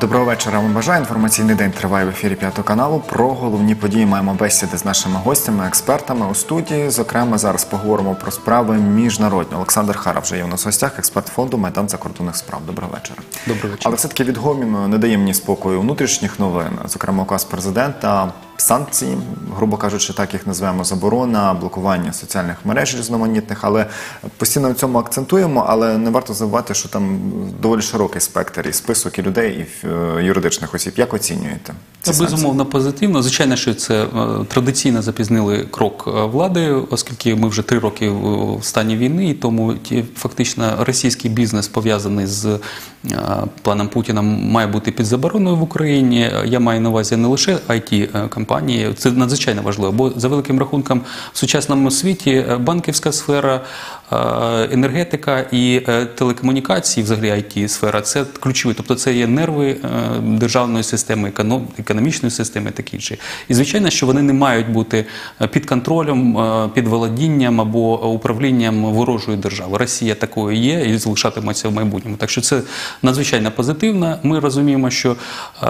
Доброго вечора. Вам бажаю. Інформаційний день триває в ефірі п'ятого каналу. Про головні події маємо бесіди з нашими гостями, експертами у студії. Зокрема, зараз поговоримо про справи міжнародні. Олександр Хара вже є у нас в гостях, експерт фонду Майдан закордонних справ. Доброго вечора. Доброго вечора. Але все-таки від гоміну не дає мені спокою внутрішніх новин, зокрема указ президента. Санкції, грубо кажучи, так їх називаємо заборона, блокування соціальних мереж різноманітних, але постійно на цьому акцентуємо. Але не варто забувати, що там доволі широкий спектр і список і людей, і е, юридичних осіб. Як оцінюєте? ці Це санкції? безумовно позитивно. Звичайно, що це е, традиційно запізнили крок е, влади, оскільки ми вже три роки в в стані війни, і тому ті, фактично російський бізнес пов'язаний з планом Путіна має бути під забороною в Україні. Я маю на увазі не лише it компанії, це надзвичайно важливо, бо за великим рахунком в сучасному світі е, банківська сфера, енергетика і е, телекомунікації, взагалі it сфера це ключові, тобто це є нерви е, державної системи, економ- економічної системи, такі інші. І звичайно, що вони не мають бути е, під контролем, е, під володінням або управлінням ворожої держави. Росія такою є і залишатиметься в майбутньому. Так що це надзвичайно позитивно. Ми розуміємо, що е,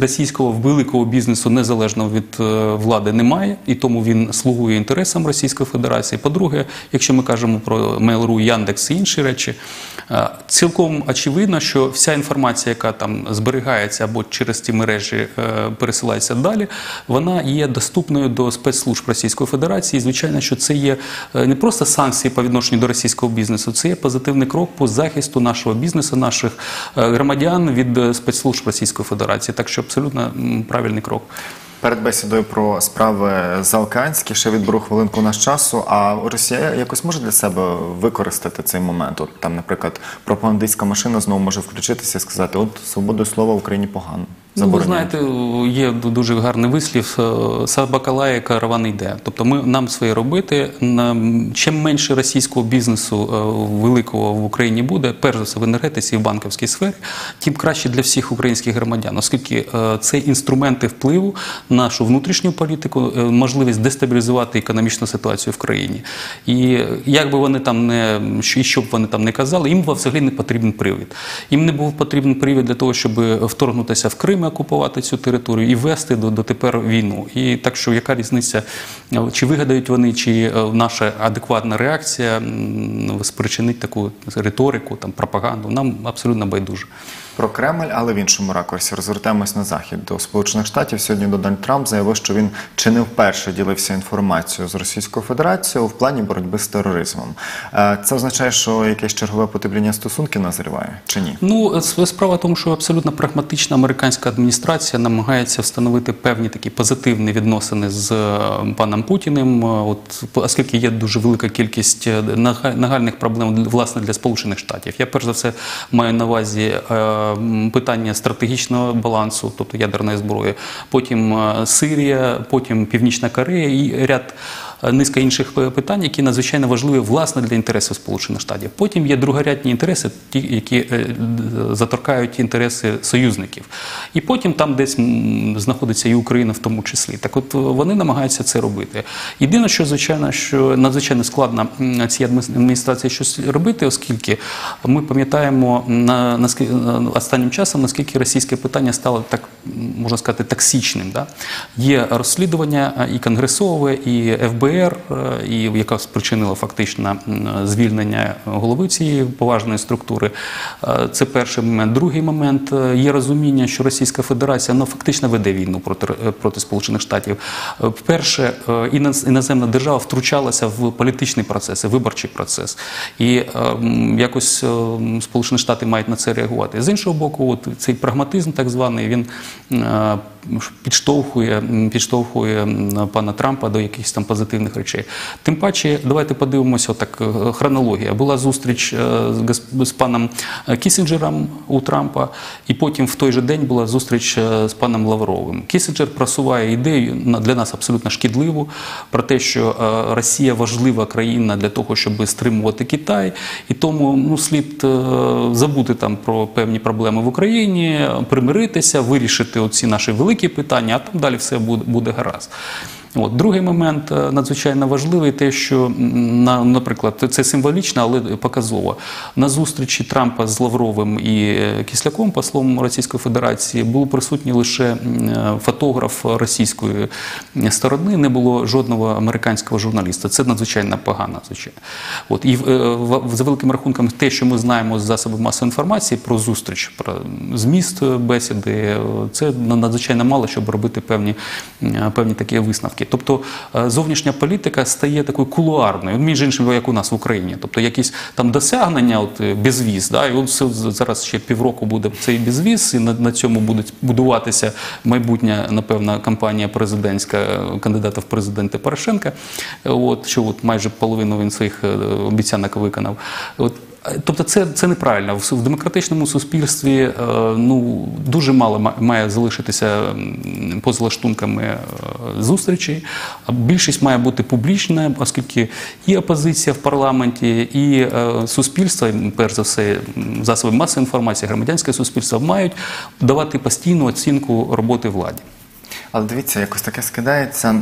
російського великого бізнесу незалежно від е, влади немає, і тому він слугує інтересам Російської Федерації. По-друге, якщо ми кажемо про Mail.ru, Яндекс і інші речі, е, цілком очевидно, що вся інформація, яка там зберігається або через ці мережі е, пересилається далі, вона є доступною до спецслужб Російської Федерації. І, звичайно, що це є е, не просто санкції по відношенню до російського бізнесу, це є позитивний крок по захисту нашого бізнесу, наших громадян від спецслужб Російської Федерації. Так що абсолютно правильний крок. Перед бесідою про справи заокеанські ще відберу хвилинку наш часу. А Росія якось може для себе використати цей момент? От там, наприклад, пропагандистська машина знову може включитися і сказати: от свободою слова в Україні погано. Ну, ви знаєте, є дуже гарний вислів е, «Собака лає, караван йде. Тобто ми нам своє робити. Нам- Чим менше російського бізнесу е, великого в Україні буде, перш за все в енергетиці і в банківській сфері, тим краще для всіх українських громадян, оскільки е, це інструменти впливу нашу внутрішню політику, е, можливість дестабілізувати економічну ситуацію в країні. І як би вони там не і що б вони там не казали, їм взагалі не потрібен привід. Їм не був потрібен привід для того, щоб вторгнутися в Крим, окупувати цю територію і вести до, дотепер війну. І так що яка різниця, е, чи вигадають вони, чи е, наша адекватна реакція спричинить таку риторику, там пропаганду, нам абсолютно байдуже. Про Кремль, але в іншому ракурсі розвертаємось на захід до Сполучених Штатів. Сьогодні Дональд Трамп заявив, що він чи не вперше ділився інформацією з Російською Федерацією в плані боротьби з тероризмом. Е, Це означає, що якесь чергове потепління стосунків назріває чи ні? Ну, с- справа в тому, що абсолютно прагматична американська адміністрація намагається встановити певні такі позитивні відносини з е, паном Путіним. Е, От оскільки є дуже велика кількість е, нагальних проблем власне для Сполучених Штатів. Я перш за все маю на увазі е, питання стратегічного балансу, тобто ядерної зброї, потім е, Сирія, потім Північна Корея і ряд. Е, Низка інших е, питань, які надзвичайно важливі власне для інтересів Сполучених Штатів. Потім є другорядні інтереси, ті, які е, заторкають інтереси союзників. І потім там десь знаходиться і Україна в тому числі. Так от вони намагаються це робити. Єдине, що звичайно, що надзвичайно складно цій адміністрації щось робити, оскільки ми пам'ятаємо на, е, останнім часом, наскільки російське питання стало так, можна сказати, токсичним. Да? Є розслідування і конгресове, і ФБР, е, і яка спричинила фактично звільнення голови цієї поважної структури. Е, Це перший момент. Другий момент е, є розуміння, що Російська Федерація ну, фактично веде війну проти, проти Сполучених Штатів. Е, Вперше е, іноземна держава втручалася в політичний процес, виборчий процес. І якось Сполучені Штати мають на це реагувати. З іншого боку, от цей прагматизм, так званий, він підштовхує, підштовхує пана Трампа до якихось там позитивних речей. Тим паче, давайте подивимося, отак е, хронологія. Була зустріч е, з, паном е, Кісінджером у Трампа, і потім в той же день була зустріч з паном Лавровим. Кісінджер просуває ідею для нас абсолютно шкідливу про те, що Росія важлива країна для того, щоб стримувати Китай, і тому ну слід забути там про певні проблеми в Україні, примиритися, вирішити оці наші великі питання, а там далі все буде гаразд. От другий момент е, надзвичайно важливий, те, що на наприклад, це символічно, але показово. На зустрічі Трампа з Лавровим і е, Кисляком, послом Російської Федерації, був присутній лише е, фотограф російської сторони, не було жодного американського журналіста. Це надзвичайно погано, звичайно. От і за великим рахунком, те, що ми знаємо з засобів масової інформації про зустріч, про зміст бесіди, це надзвичайно мало, щоб робити певні, певні такі висновки. Тобто е, зовнішня політика стає такою кулуарною, між іншим, як у нас в Україні. Тобто якісь там досягнення, от е, безвіз, да, і от зараз ще півроку буде цей безвіз, і на, на цьому буде будуватися майбутня, напевно, кампанія президентська е, кандидата в президенти Порошенка. От що от майже половину він своїх обіцянок виконав. От Тобто це, це неправильно. В, демократичному суспільстві е, ну, дуже мало має залишитися поза лаштунками е, зустрічей. Більшість має бути публічна, оскільки і опозиція в парламенті, і е, суспільство, перш за все, засоби масової інформації, громадянське суспільство мають давати постійну оцінку роботи владі. Але дивіться, якось таке скидається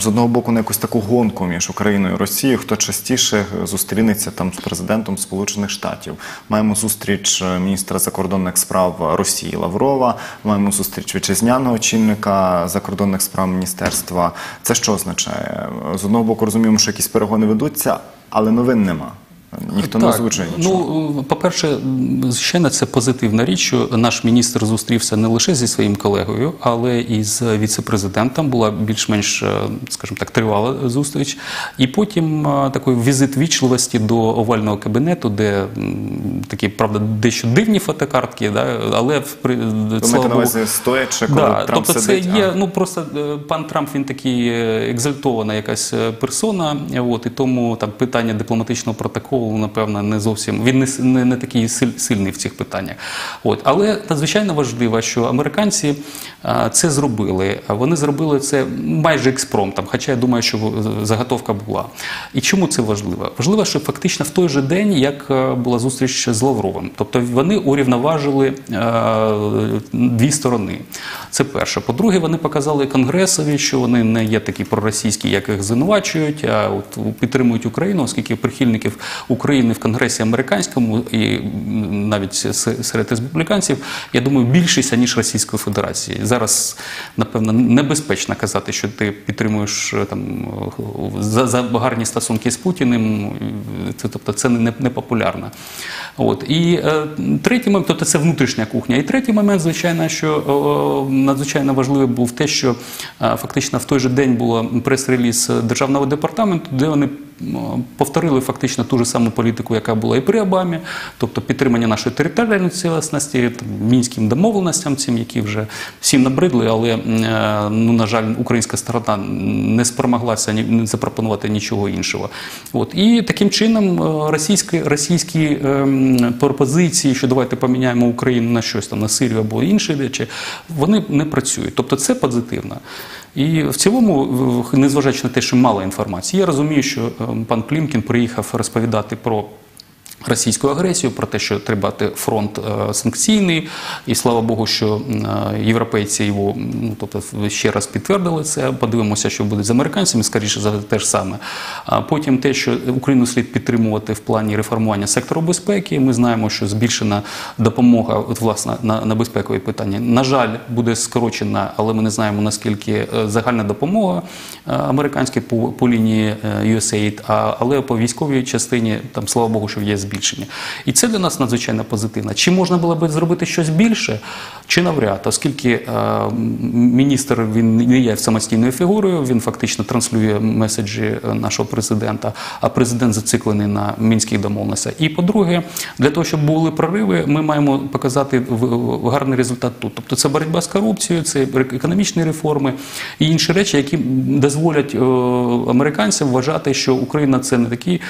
з одного боку на якусь таку гонку між Україною і Росією, хто частіше зустрінеться там з президентом Сполучених Штатів. Маємо зустріч е, міністра закордонних справ Росії Лаврова, маємо зустріч вітчизняного очільника закордонних справ міністерства. Це що означає? З одного боку розуміємо, що якісь перегони ведуться, але новин нема. Ніхто не Так, озвучує нічого. Ну, по-перше, звичайно, це позитивна річ, що наш міністр зустрівся не лише зі своїм колегою, але і з віце-президентом. Була більш-менш, е, скажімо так, тривала зустріч. І потім е, такий візит вічливості до овального кабінету, де такі, правда, дещо дивні фотокартки, да, але в при- на увазі стоячи, коли Да, Трамп тобто сидить? це А. є, ну просто е, пан Трамп він такий екзальтована якась персона, от, і тому там питання дипломатичного протоколу, напевно, не зовсім він не, не, не такий сильний в цих питаннях. От, але надзвичайно важливо, що американці е, це зробили. Вони зробили це майже експромтом, хоча я думаю, що заготовка була. І чому це важливо? Важливо, що фактично в той же день, як е, була зустріч з Лавровим, тобто вони урівноважили е, дві сторони. Це перше. По-друге, вони показали Конгресові, що вони не є такі проросійські, як їх звинувачують, а от підтримують Україну, оскільки прихильників України в Конгресі американському і навіть серед республіканців, я думаю, більшість аніж Російської Федерації. Зараз, напевно, небезпечно казати, що ти підтримуєш е, там за, за гарні стосунки з Путіним. тобто це не, не популярно. І е, третій момент, тобто це внутрішня кухня. І третій момент, звичайно, що о, надзвичайно важливий був те, що е, фактично в той же день було прес-реліз Державного департаменту, де вони повторили фактично ту ж саму політику, яка була і при Обамі, тобто підтримання нашої територіальної цілісності, мінським домовленостям, цим, які вже всім набридли, але е, ну, на жаль, українська сторона не спромоглася ні не запропонувати нічого іншого. От і таким чином е, російські російські ем, пропозиції, що давайте поміняємо Україну на щось там на Сирію або інші речі, вони не працюють. Тобто це позитивно. І в цілому, незважаючи на те, що мало інформації, я розумію, що ем, пан Клімкін приїхав розповідати про. Російську агресію про те, що треба фронт е, санкційний, і слава Богу, що е, європейці його ну, тобто, ще раз підтвердили це. Подивимося, що буде з американцями, скоріше за те ж саме. А потім те, що Україну слід підтримувати в плані реформування сектору безпеки. Ми знаємо, що збільшена допомога, от власне на, на безпекові питання. На жаль, буде скорочена, але ми не знаємо наскільки е, загальна допомога американська по, по лінії USAID, а, але по військовій частині там слава Богу, що є збільшення. І це для нас надзвичайно позитивно. Чи можна було би зробити щось більше, чи навряд, оскільки е, міністр він не є самостійною фігурою, він фактично транслює меседжі е, нашого президента, а президент зациклений на мінських домовленостях. І по-друге, для того, щоб були прориви, ми маємо показати гарний результат тут. Тобто це боротьба з корупцією, це економічні реформи і інші речі, які дозволять е, американцям вважати, що Україна це не такий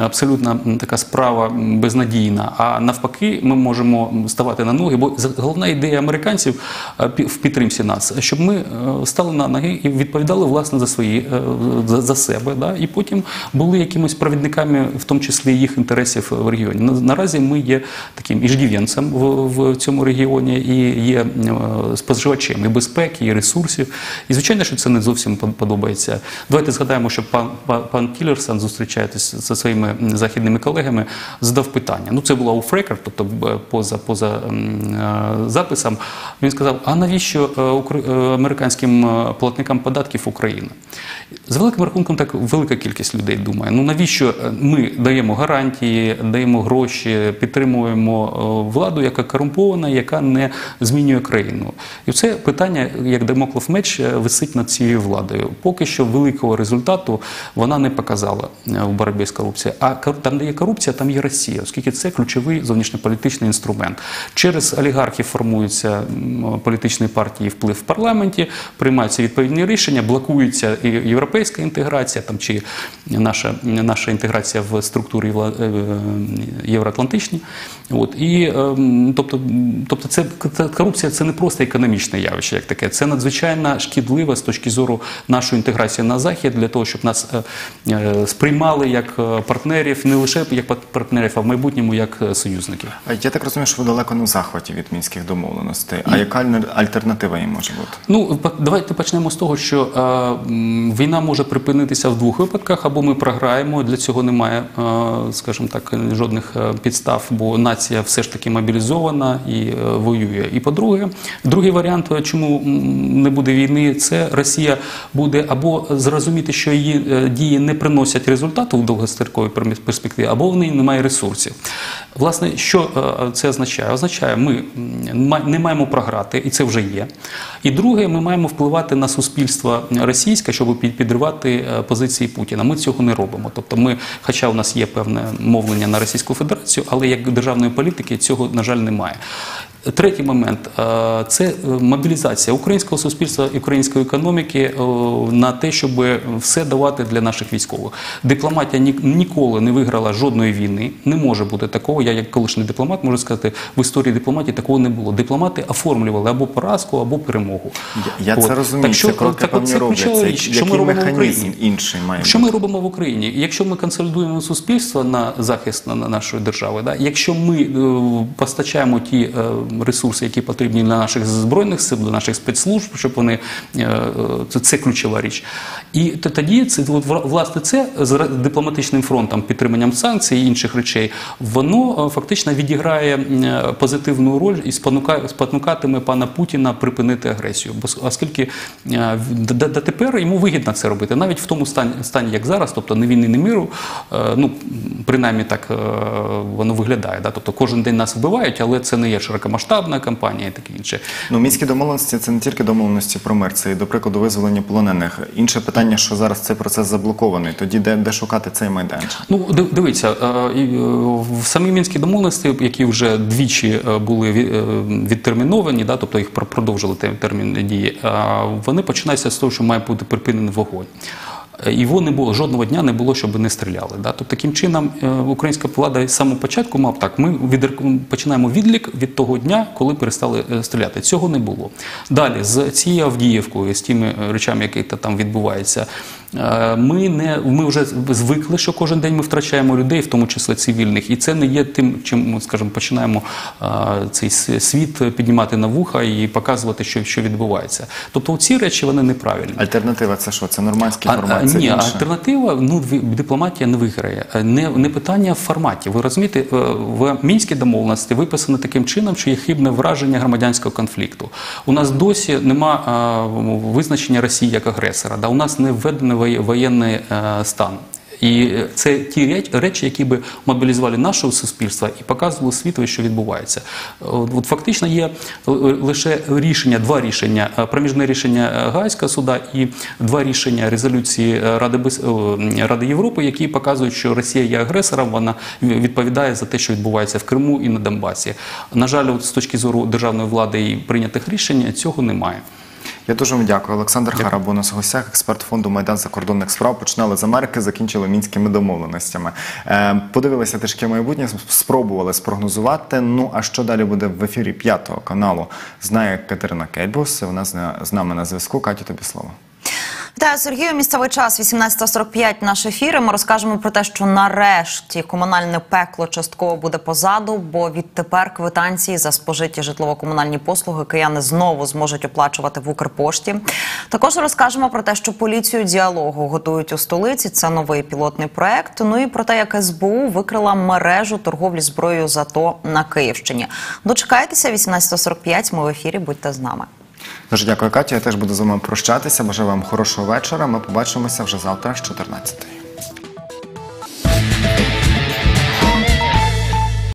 абсолютно така справа безнадійна. А навпаки, ми можемо ставати на ноги. Бо головна ідея американців е, в підтримці нас, щоб ми е, стали на ноги і відповідали власне за свої е, за, себе, да, і потім були якимось провідниками, в тому числі їх інтересів в регіоні. Наразі ми є таким іждів'янцем в, в цьому регіоні і є споживачем і безпеки, і ресурсів. І звичайно, що це не зовсім подобається. Давайте згадаємо, що пан, пан, Тілерсон, зустрічаючись зі своїми західними колегами, задав питання. Ну, це було off record, тобто поза, поза м, е. Він сказав: а навіщо е, е, американським е, платникам податків Україна? З великим рахунком так велика кількість людей думає. Ну навіщо ми даємо гарантії, даємо гроші, підтримуємо владу, яка корумпована, яка не змінює країну? І це питання, як демоклов меч, висить над цією владою. Поки що великого результату вона не показала в боротьбі з корупцією. А там, де є корупція, там є Росія, оскільки це ключовий зовнішньополітичний інструмент. Через олігархів формуються м, політичні партії вплив в парламенті, приймаються відповідні рішення, блокується і європейська інтеграція там чи наша, наша інтеграція в структури євро- е, євроатлантичні. От і ем, тобто, тобто, це корупція це не просто економічне явище, як таке, це надзвичайно шкідливе з точки зору нашої інтеграції на захід для того, щоб нас е, е, сприймали як е, партнерів, не лише як партнерів, а в майбутньому як союзників. А Я так розумію, що ви далеко не в захваті від мінських домовленостей. А яка альтернатива їм може бути? Ну, давайте почнемо з того, що війна може припинитися в двох випадках, або ми програємо. Для цього немає, скажімо так, жодних підстав, бо нація все ж таки мобілізована і е, воює. І по-друге, другий варіант, е, чому не буде війни, це Росія буде або зрозуміти, що її е, дії не приносять результату в довгостроковій перспективі, або в неї немає ресурсів. Власне, що це означає? Означає, ми не маємо програти, і це вже є. І друге, ми маємо впливати на суспільство російське, щоб підривати позиції Путіна. Ми цього не робимо. Тобто, ми, хоча у нас є певне мовлення на Російську Федерацію, але як державної політики цього, на жаль, немає. Третій момент е, це е, мобілізація українського суспільства і української економіки е, на те, щоб все давати для наших військових. Дипломатія ніколи не виграла жодної війни. Не може бути такого. Я, як колишній дипломат, можу сказати, в історії дипломатії такого не було. Дипломати оформлювали або поразку, або перемогу. Я, це розумію, це кроки так от це ключова що ми який робимо в механізм Україні. інший має Що ми робимо в Україні? Якщо ми консолідуємо суспільство на захист на на нашої держави, да? якщо ми постачаємо ті ресурси, які потрібні для наших збройних сил, для наших спецслужб, щоб вони е, е, це, це ключова річ. І тоді це власне це з дипломатичним фронтом, підтриманням санкцій і інших речей, воно е, фактично відіграє е, позитивну роль і спонука- спонукатиме пана Путіна припинити агресію. Бо оскільки е, в- д- д- тепер йому вигідно це робити, навіть в тому стані, стані як зараз, тобто не війни, не миру, е, ну принаймні так воно виглядає. Да? Тобто кожен день нас вбивають, але це не є широкомасштабна кампанія і таке інше. Ну, мінські домовленості це не тільки домовленості про мир, це і, до прикладу, визволення полонених. Інше питання, що зараз цей процес заблокований. Тоді де, де шукати цей майданчик? Ну, див- дивіться, е, е, в самі мінські домовленості, які вже двічі е, були ві- відтерміновані, да, тобто їх продовжили те- термін дії, вони починаються з того, що має бути припинений вогонь. Е, Його не було жодного дня не було, щоб не стріляли. Да? Тобто, таким чином е, українська влада з самого початку мав так. Ми від, починаємо відлік від того дня, коли перестали е, стріляти. Цього не було. Далі з цією Авдіївкою, з тими речами, які та там відбуваються. Е, Ми не ми вже звикли, що кожен день ми втрачаємо людей, в тому числі цивільних, і це не є тим, чим ми скажімо, починаємо е, цей світ піднімати на вуха і показувати, що, що відбувається. Тобто, ці речі вони неправильні. Альтернатива це що? Це нормандський формат? а, це ні, інше? альтернатива, ну дипломатія не виграє. Е, Не, не питання в форматі. Ви розумієте, в мінській домовленості виписано таким чином, що є хибне враження громадянського конфлікту. У нас досі нема визначення Росії як агресора. Да? У нас не введений воє- воєнний е, стан. І е, це ті реч- речі, які би мобілізували нашого суспільства і показували світові, що відбувається. Е, От фактично є лише рішення, два рішення: е, проміжне рішення е, Гаазького суда і два рішення резолюції е, Ради. Ради Європи, які показують, що Росія є агресором, вона відповідає за те, що відбувається в Криму і на Донбасі. На жаль, от з точки зору державної влади і прийнятих рішень цього немає. Я дуже вам дякую. Олександр Хара був у нас в гостях, експерт фонду Майдан закордонних справ. Починали з Америки, закінчили мінськими домовленостями. Е, подивилися трішки майбутнє, спробували спрогнозувати. Ну а що далі буде в ефірі п'ятого каналу? Знає Катерина Кельбус. Вона з нами на зв'язку. Катю, тобі слово. Вітаю, Сергію. Місцевий час 18.45 наш ефір. Ми розкажемо про те, що нарешті комунальне пекло частково буде позаду, бо відтепер квитанції за спожиті житлово-комунальні послуги кияни знову зможуть оплачувати в Укрпошті. Також розкажемо про те, що поліцію діалогу готують у столиці. Це новий пілотний проект. Ну і про те, як СБУ викрила мережу торговлі зброєю ЗАТО на Київщині. Дочекайтеся 18.45, Ми в ефірі. Будьте з нами. Дуже дякую, Катю. Я теж буду з вами прощатися. Бажаю вам хорошого вечора. Ми побачимося вже завтра з 14.